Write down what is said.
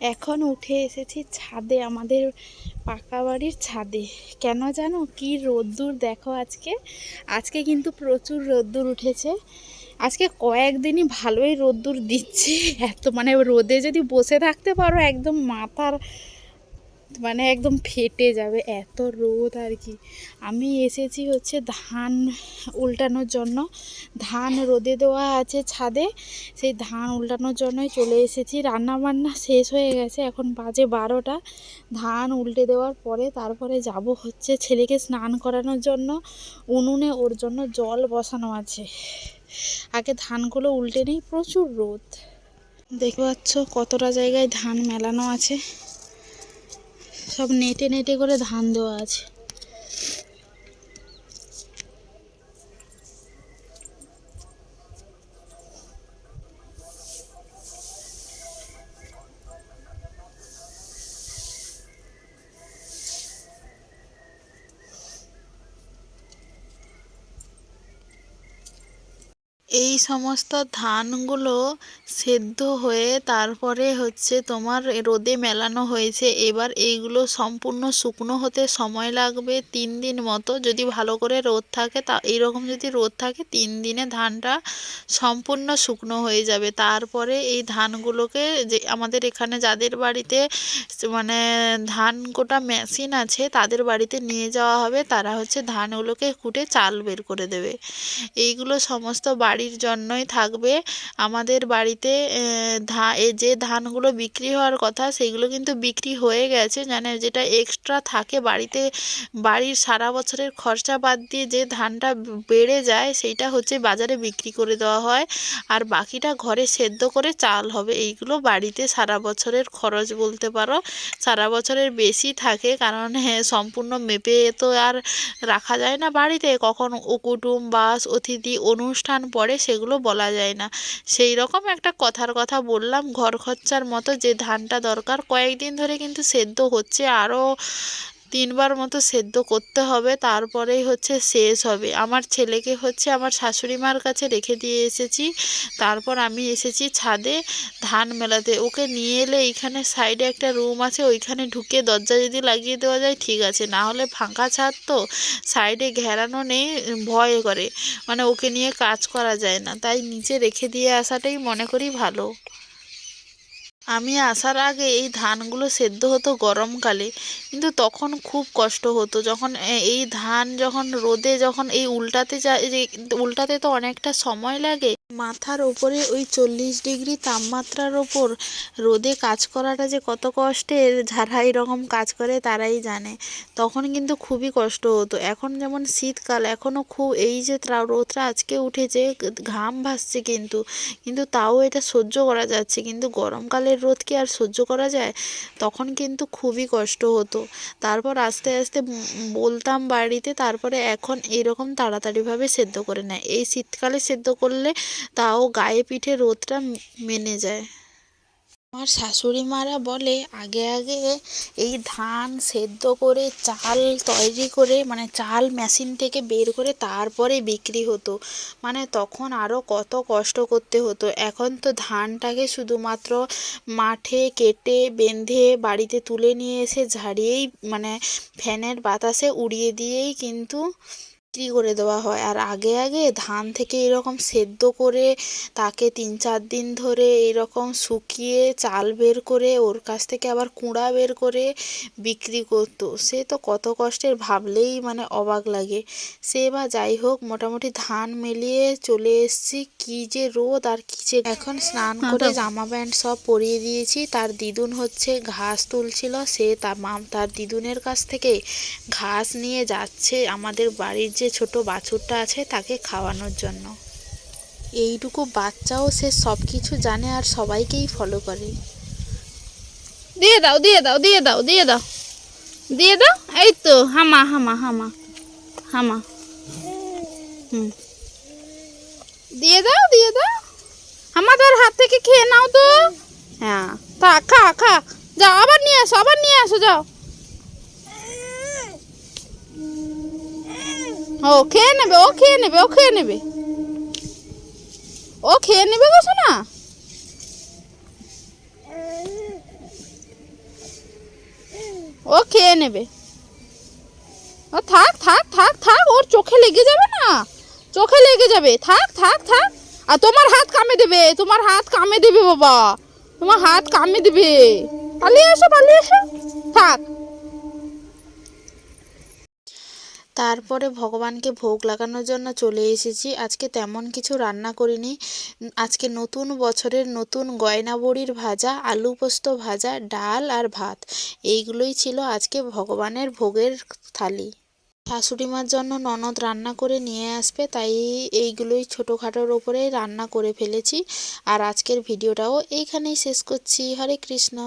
এখন উঠে এসেছি ছাদে, আমাদের পাকা বাড়ির ছাদে। কেন জানো? কি রোদ্দুর দেখো আজকে। আজকে কিন্তু প্রচুর রোদ্দুর উঠেছে। আজকে কয়েকদিনই ভালোই রোদ্দুর দিচ্ছে। এত মানে রোদে যদি বসে থাকতে পারো, একদম মাথার মানে একদম ফেটে যাবে, এত রোদ আর কি। আমি এসেছি হচ্ছে ধান উল্টানোর জন্য। ধান রোদে দেওয়া আছে ছাদে, সেই ধান উল্টানোর জন্যই চলে এসেছি। রান্না বান্না শেষ হয়ে গেছে, এখন বাজে বারোটা। ধান উল্টে দেওয়ার পরে তারপরে যাব হচ্ছে ছেলেকে স্নান করানোর জন্য। উনুনে ওর জন্য জল বসানো আছে। আগে ধানগুলো উল্টে নেই, প্রচুর রোদ। দেখতে পাচ্ছ কতটা জায়গায় ধান মেলানো আছে। সব নেটে নেটে করে ধান দেওয়া আছে। এই সমস্ত ধানগুলো সেদ্ধ হয়ে তারপরে হচ্ছে তোমার রোদে মেলানো হয়েছে। এবার এইগুলো সম্পূর্ণ শুকনো হতে সময় লাগবে তিন দিন মতো। যদি ভালো করে রোদ থাকে, তা এইরকম যদি রোদ থাকে, তিন দিনে ধানটা সম্পূর্ণ শুকনো হয়ে যাবে। তারপরে এই ধানগুলোকে যে আমাদের এখানে যাদের বাড়িতে মানে ধান কোটা মেশিন আছে, তাদের বাড়িতে নিয়ে যাওয়া হবে। তারা হচ্ছে ধানগুলোকে কুটে চাল বের করে দেবে। এইগুলো সমস্ত বাড়ির জন্যই থাকবে। আমাদের বাড়িতে ধা যে ধানগুলো বিক্রি হওয়ার কথা সেইগুলো কিন্তু বিক্রি হয়ে গেছে। মানে যেটা এক্সট্রা থাকে বাড়িতে, বাড়ির সারা বছরের খরচা বাদ দিয়ে যে ধানটা বেড়ে যায়, সেইটা হচ্ছে বাজারে বিক্রি করে দেওয়া হয়। আর বাকিটা ঘরে সেদ্ধ করে চাল হবে, এইগুলো বাড়িতে সারা বছরের খরচ বলতে পারো। সারা বছরের বেশি থাকে, কারণ হ্যাঁ সম্পূর্ণ মেপে তো আর রাখা যায় না বাড়িতে। কখন কুটুম, বাস, অতিথি অনুষ্ঠান পড়ে সেগুলো বলা যায় না। সেই রকম একটা কথার কথা বললাম, ঘর খরচার মতো যে ধানটা দরকার, কয়েকদিন ধরে কিন্তু সেদ্ধ হচ্ছে। আরও তিনবার মতো সেদ্ধ করতে হবে, তারপরেই হচ্ছে শেষ হবে। আমার ছেলেকে হচ্ছে আমার শাশুড়ি মার কাছে রেখে দিয়ে এসেছি। তারপর আমি এসেছি ছাদে ধান মেলাতে। ওকে নিয়ে এলে এইখানে সাইডে একটা রুম আছে, ওইখানে ঢুকে দরজা যদি লাগিয়ে দেওয়া যায় ঠিক আছে। না হলে ফাঁকা ছাদ তো, সাইডে ঘেরানো নেই, ভয় করে। মানে ওকে নিয়ে কাজ করা যায় না। তাই নিচে রেখে দিয়ে আসাটাই মনে করি ভালো। আমি আসার আগে এই ধানগুলো সেদ্ধ হতো গরমকালে, কিন্তু তখন খুব কষ্ট হতো। যখন এই ধান যখন রোদে যখন এই উল্টাতে যায় উল্টাতে তো অনেকটা সময় লাগে মাথার ওপরে ওই চল্লিশ ডিগ্রি তাপমাত্রার ওপর রোদে কাজ করাটা যে কত কষ্টের যারা এরকম কাজ করে তারাই জানে। তখন কিন্তু খুবই কষ্ট হতো। এখন যেমন শীতকাল এখনও খুব এই যে রোদটা আজকে উঠেছে, ঘাম ভাসছে কিন্তু কিন্তু তাও এটা সহ্য করা যাচ্ছে। কিন্তু গরমকালের রোদ কি আর সহ্য করা যায়? তখন কিন্তু খুবই কষ্ট হতো। তারপর আস্তে আস্তে বলতাম বাড়িতে, তারপরে এখন এরকম তাড়াতাড়িভাবে সেদ্ধ করে নেয়। এই শীতকালে সেদ্ধ করলে তাও গায়ে পিঠে রোদটা মেনে যায়। আমার শাশুড়ি মারা বলে, আগে আগে এই ধান সেদ্ধ করে চাল তৈরি করে মানে চাল মেশিন থেকে বের করে তারপরে বিক্রি হতো। মানে তখন আরও কত কষ্ট করতে হতো। এখন তো ধানটাকে শুধুমাত্র মাঠে কেটে বেঁধে বাড়িতে তুলে নিয়ে এসে ঝাড়িয়েই মানে ফ্যানের বাতাসে উড়িয়ে দিয়েই কিন্তু বিক্রি করে দেওয়া হয়। আর আগে আগে ধান থেকে এরকম সেদ্ধ করে তাকে তিন চার দিন ধরে এরকম শুকিয়ে চাল বের করে ওর কাছ থেকে আবার কুঁড়া বের করে বিক্রি করতো। সে তো কত কষ্টের ভাবলেই মানে অবাক লাগে। সে বা যাই হোক মোটামুটি ধান মেলিয়ে চলে এসেছি। কি যে রোদ আর কি যে এখন স্নান করে জামা প্যান্ট সব পরিয়ে দিয়েছি। তার দিদুন হচ্ছে ঘাস তুলছিল। সে তার মাম তার দিদুনের কাছ থেকে ঘাস নিয়ে যাচ্ছে। আমাদের বাড়ির যে ছোট বাছুরটা আছে তাকে খাওয়ানোর জন্য। এইটুকু বাচ্চাও সে সব কিছু জানে আর সবাইকেই ফলো করে। দিয়ে দাও দিয়ে দাও দিয়ে দাও দিয়ে দাও। দিয়ে দাও এই তো হামা হামা হামা হামা। হুম। দিয়ে দাও দিয়ে দাও। হামা তার হাত থেকে খেয়ে নাও তো। হ্যাঁ তা খা খা। যাও আবার নিয়ে আসো আবার নিয়ে আসো যাও। ও, খেয়ে নেবে, ও খেয়ে নেবে, ও খেয়ে নেবে। ও খেয়ে নেবে গো শোনা ও খেয়ে নেবে। ও থাক থাক থাক থাক, ওর চোখে লেগে যাবে না। চোখে লেগে যাবে। থাক থাক থাক। আর তোমার হাত কামে দেবে, তোমার হাত কামে দেবে বাবা। তোমার হাত কামে দেবে। পালিয়ে এসো পালিয়ে এসো। থাক। তারপরে ভগবানকে ভোগ লাগানোর জন্য চলে এসেছি। আজকে তেমন কিছু রান্না করিনি। আজকে নতুন বছরের নতুন গয়না বড়ির ভাজা, আলু পোস্ত ভাজা, ডাল আর ভাত। এইগুলোই ছিল আজকে ভগবানের ভোগের থালি। শাশুড়ি মার জন্য ননদ রান্না করে নিয়ে আসবে, তাই এইগুলোই ছোটোখাটোর ওপরেই রান্না করে ফেলেছি। আর আজকের ভিডিওটাও এইখানেই শেষ করছি। হরে কৃষ্ণ।